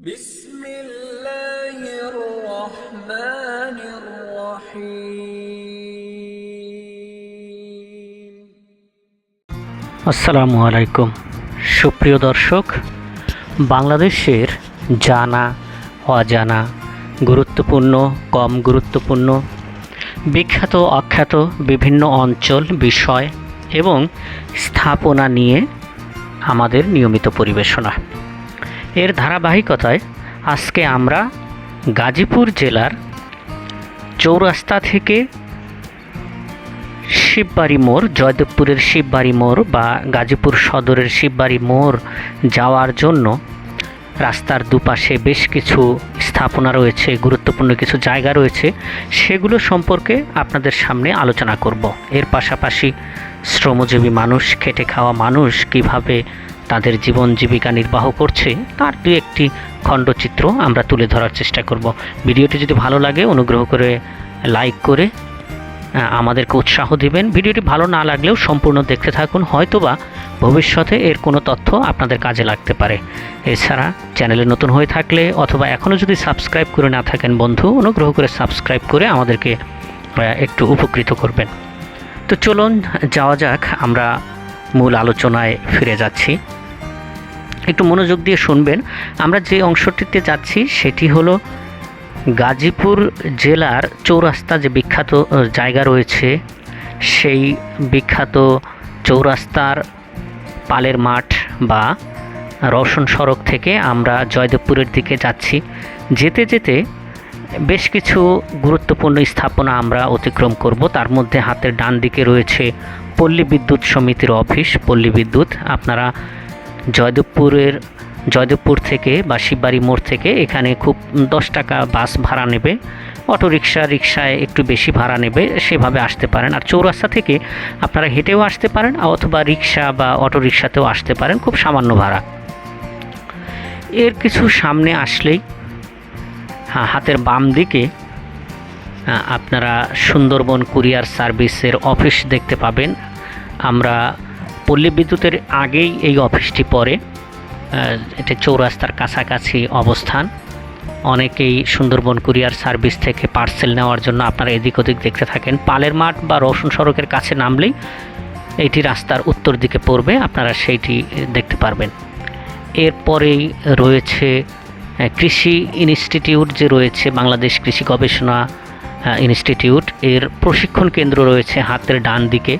بسم الله الرحمن الرحيم আসসালামু আলাইকুম সুপ্রিয় দর্শক বাংলাদেশের জানা অজানা গুরুত্বপূর্ণ কম গুরুত্বপূর্ণ বিখ্যাত অখ্যাত বিভিন্ন অঞ্চল বিষয় এবং স্থাপনা নিয়ে আমাদের নিয়মিত পরিবেশনা এর ধারাবাহিকতায় আজকে আমরা গাজীপুর জেলার চৌরাস্তা থেকে শিববাড়ি মোড়, জয়দেবপুরের শিববাড়ি মোড় বা গাজীপুর সদরের শিববাড়ি মোড় যাওয়ার জন্য রাস্তার দুপাশে বেশ কিছু স্থাপনা রয়েছে, গুরুত্বপূর্ণ কিছু জায়গা রয়েছে। সেগুলো সম্পর্কে আপনাদের সামনে আলোচনা করব। এর পাশাপাশি শ্রমজীবী মানুষ, খেটে খাওয়া মানুষ কীভাবে তাদের জীবন জীবিকা নির্বাহ করছে, তার দু একটি খণ্ডচিত্র আমরা তুলে ধরার চেষ্টা করব। ভিডিওটি যদি ভালো লাগে, অনুগ্রহ করে লাইক করে আমাদেরকে উৎসাহ দিবেন। ভিডিওটি ভালো না লাগলেও সম্পূর্ণ দেখতে থাকুন, হয়তোবা ভবিষ্যতে এর কোনো তথ্য আপনাদের কাজে লাগতে পারে। এছাড়া চ্যানেলে নতুন হয়ে থাকলে অথবা এখনও যদি সাবস্ক্রাইব করে না থাকেন বন্ধু, অনুগ্রহ করে সাবস্ক্রাইব করে আমাদেরকে একটু উপকৃত করবেন। তো চলুন যাওয়া যাক, আমরা মূল আলোচনায় ফিরে যাচ্ছি। একটু মনোযোগ দিয়ে শুনবেন। আমরা যে অংশটিতে যাচ্ছি, সেটি হলো গাজীপুর জেলার চৌরাস্তা যে বিখ্যাত জায়গা রয়েছে, সেই বিখ্যাত চৌরাস্তার পালের মাঠ বা রওশন সড়ক থেকে আমরা জয়দেবপুরের দিকে যাচ্ছি। যেতে যেতে বেশ কিছু গুরুত্বপূর্ণ স্থাপনা আমরা অতিক্রম করব। তার মধ্যে হাতের ডান দিকে রয়েছে পল্লী বিদ্যুৎ সমিতির অফিস, পল্লী বিদ্যুৎ। আপনারা জয়দেবপুরের জয়দেবপুর থেকে বা শিববাড়ি মোড় থেকে এখানে খুব দশ টাকা বাস ভাড়া নেবে। অটো রিক্সা রিক্সায় একটু বেশি ভাড়া নেবে সেভাবে আসতে পারেন। আর চৌরাস্তা থেকে আপনারা হেঁটেও আসতে পারেন অথবা রিক্সা বা অটো রিক্সাতেও আসতে পারেন খুব সামান্য ভাড়া। এর কিছু সামনে আসলেই হ্যাঁ, হাতের বাম দিকে আপনারা সুন্দরবন কুরিয়ার সার্ভিসের অফিস দেখতে পাবেন। আমরা পল্লী বিদ্যুতের আগেই এই অফিসটি পড়ে। এটা চৌরাস্তার কাছাকাছি অবস্থান। অনেকেই সুন্দরবন কুরিয়ার সার্ভিস থেকে পার্সেল নেওয়ার জন্য আপনারা এদিক ওদিক দেখতে থাকেন। পালের মাঠ বা রসুন সড়কের কাছে নামলেই এইটি রাস্তার উত্তর দিকে পড়বে, আপনারা সেইটি দেখতে পারবেন। এরপরেই রয়েছে কৃষি ইনস্টিটিউট যে রয়েছে, বাংলাদেশ কৃষি গবেষণা ইনস্টিটিউট। এর প্রশিক্ষণ কেন্দ্র রয়েছে হাতের ডান দিকে।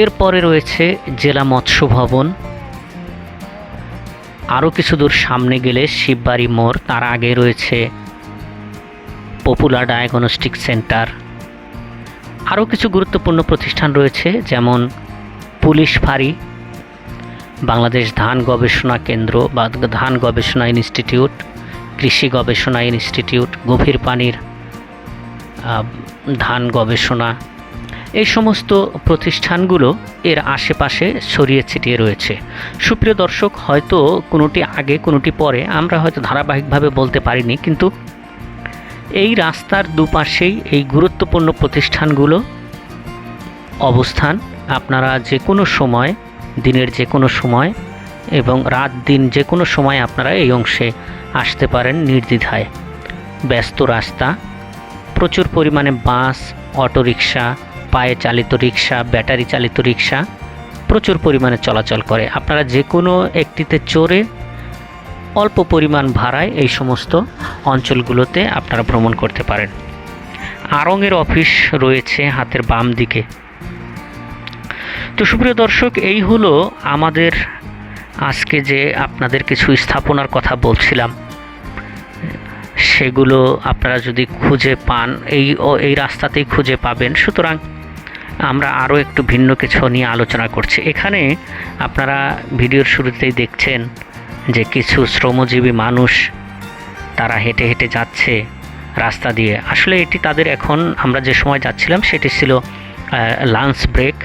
এরপরে রয়েছে জেলা মৎস্য ভবন। আরও কিছু দূর সামনে গেলে শিববাড়ি মোড়, তার আগে রয়েছে পপুলার ডায়াগনস্টিক সেন্টার। আরও কিছু গুরুত্বপূর্ণ প্রতিষ্ঠান রয়েছে, যেমন পুলিশ ফাঁড়ি, বাংলাদেশ ধান গবেষণা কেন্দ্র বা ধান গবেষণা ইনস্টিটিউট, কৃষি গবেষণা ইনস্টিটিউট, গভীর পানির ধান গবেষণা এই সমস্ত প্রতিষ্ঠানগুলো এর আশেপাশে ছড়িয়ে ছিটিয়ে রয়েছে। সুপ্রিয় দর্শক, হয়তো কোনোটি আগে, কোনোটি পরে, আমরা হয়তো ধারাবাহিকভাবে বলতে পারিনি, কিন্তু এই রাস্তার দুপাশেই এই গুরুত্বপূর্ণ প্রতিষ্ঠানগুলো অবস্থান। আপনারা যে কোনো সময়, দিনের যে কোনো সময় এবং রাত দিন যে কোনো সময় আপনারা এই অংশে আসতে পারেন নির্দ্বিধায়। ব্যস্ত রাস্তা, প্রচুর পরিমাণে বাস, অটোরিকশা পায়ে চালিত রিক্সা, ব্যাটারি চালিত রিক্সা প্রচুর পরিমাণে চলাচল করে। আপনারা যে কোনো একটিতে চড়ে অল্প পরিমাণ ভাড়ায় এই সমস্ত অঞ্চলগুলোতে আপনারা ভ্রমণ করতে পারেন। আড়ংয়ের অফিস রয়েছে হাতের বাম দিকে। তো সুপ্রিয় দর্শক, এই হলো আমাদের আজকে যে আপনাদের কিছু স্থাপনার কথা বলছিলাম। সেগুলো আপনারা যদি খুঁজে পান, এই এই রাস্তাতেই খুঁজে পাবেন। সুতরাং আমরা আরও একটু ভিন্ন কিছু নিয়ে আলোচনা করছি। এখানে আপনারা ভিডিওর শুরুতেই দেখছেন যে কিছু শ্রমজীবী মানুষ তারা হেঁটে হেঁটে যাচ্ছে রাস্তা দিয়ে। আসলে এটি তাদের এখন আমরা যে সময় যাচ্ছিলাম সেটি ছিল লাঞ্চ ব্রেক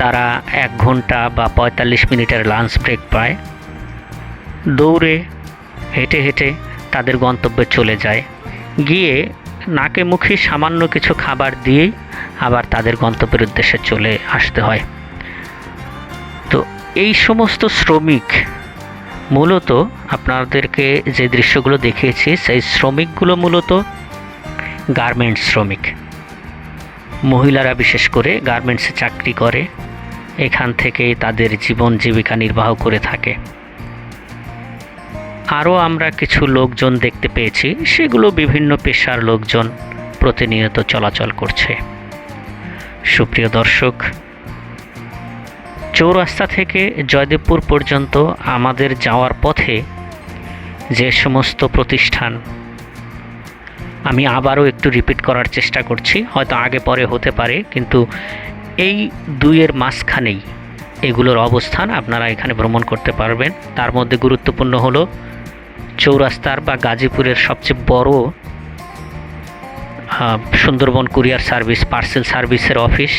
তারা এক ঘণ্টা বা পঁয়তাল্লিশ মিনিটের লাঞ্চ ব্রেক পায়। দৌড়ে হেঁটে হেঁটে তাদের গন্তব্যে চলে যায়। গিয়ে নাকে মুখে সামান্য কিছু খাবার দিয়েই আবার তাদের গন্তব্যের উদ্দেশ্যে চলে আসতে হয়। তো এই সমস্ত শ্রমিক মূলত আপনাদেরকে যে দৃশ্যগুলো দেখিয়েছি, সেই শ্রমিকগুলো মূলত গার্মেন্টস শ্রমিক। মহিলারা বিশেষ করে গার্মেন্টসে চাকরি করে, এখান থেকে তাদের জীবন জীবিকা নির্বাহ করে থাকে। আরও আমরা কিছু লোকজন দেখতে পেয়েছি, সেগুলো বিভিন্ন পেশার লোকজন প্রতিনিয়ত চলাচল করছে। সুপ্রিয় দর্শক, চৌরাস্তা থেকে জয়দেবপুর পর্যন্ত আমাদের যাওয়ার পথে যে সমস্ত প্রতিষ্ঠান, আমি আবারও একটু রিপিট করার চেষ্টা করছি, হয়তো আগে পরে হতে পারে, কিন্তু এই দুইয়ের মাঝখানেই এগুলোর অবস্থান আপনারা এখানে ভ্রমণ করতে পারবেন। তার মধ্যে গুরুত্বপূর্ণ হলো চৌরাস্তার বা গাজীপুরের সবচেয়ে বড় সুন্দরবন কুরিয়ার সার্ভিস, পার্সেল সার্ভিসের অফিস।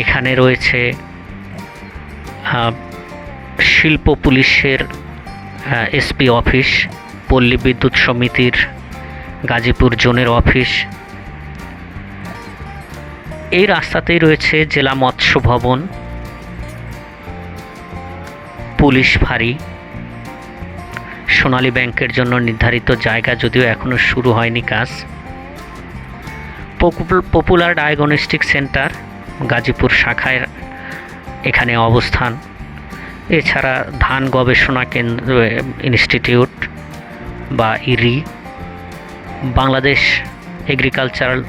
এখানে রয়েছে শিল্প পুলিশের এসপি অফিস, পল্লী বিদ্যুৎ সমিতির, গাজীপুর জোনের অফিস। এই রাস্তাতেই রয়েছে জেলা মৎস্য ভবন। পুলিশ ফাঁড়ি। সোনালী ব্যাংকের জন্য নির্ধারিত জায়গা যদিও এখনও শুরু হয়নি কাজ। পপুলার ডায়াগনস্টিক সেন্টার গাজীপুর শাখায় এখানে অবস্থান। এছাড়া ধান গবেষণা কেন্দ্র, ইনস্টিটিউট বা IRRI, Bangladesh agricultural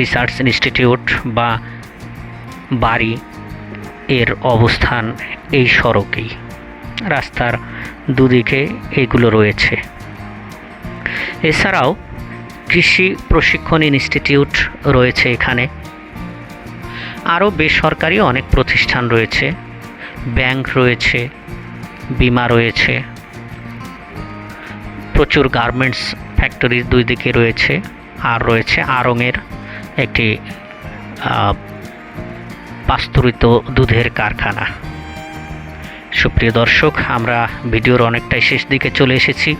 research institute বা বাড়ি এর অবস্থান এই সড়কেই। রাস্তার দুদিকে এগুলো রয়েছে। এছাড়াও কৃষি প্রশিক্ষণ ইনস্টিটিউট রয়েছে এখানে। আরও বেসরকারি অনেক প্রতিষ্ঠান রয়েছে। ব্যাংক রয়েছে, বিমা রয়েছে, প্রচুর গার্মেন্টস ফ্যাক্টরির দুই দিকে রয়েছে। আর রয়েছে আড়ংয়ের একটি পাস্তুরিত দুধের কারখানা। সুপ্রিয় দর্শক, আমরা ভিডিওর অনেকটাই শেষ দিকে চলে এসেছি।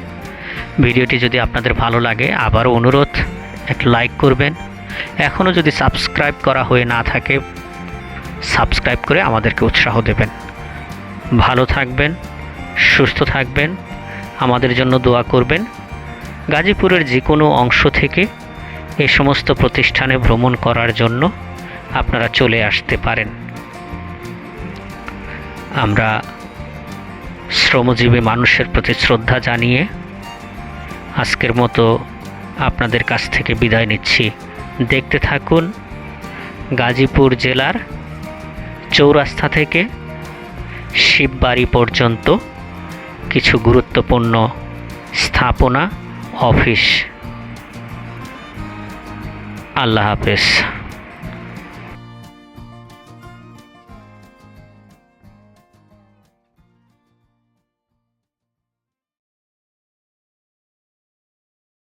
ভিডিওটি যদি আপনাদের ভালো লাগে, আবারও অনুরোধ, একটা লাইক করবেন। এখনও যদি সাবস্ক্রাইব করা হয়ে না থাকে, সাবস্ক্রাইব করে আমাদেরকে উৎসাহ দেবেন। ভালো থাকবেন, সুস্থ থাকবেন, আমাদের জন্য দোয়া করবেন। গাজীপুরের যে কোনো অংশ থেকে এ সমস্ত প্রতিষ্ঠানে ভ্রমণ করার জন্য আপনারা চলে আসতে পারেন। আমরা শ্রমজীবী মানুষের প্রতি শ্রদ্ধা জানিয়ে আজকের মতো আপনাদের কাছ থেকে বিদায় নিচ্ছি। দেখতে থাকুন গাজীপুর জেলার চৌরাস্তা থেকে শিববাড়ি পর্যন্ত কিছু গুরুত্বপূর্ণ স্থাপনা, অফিস। আল্লাহ হাফেজ।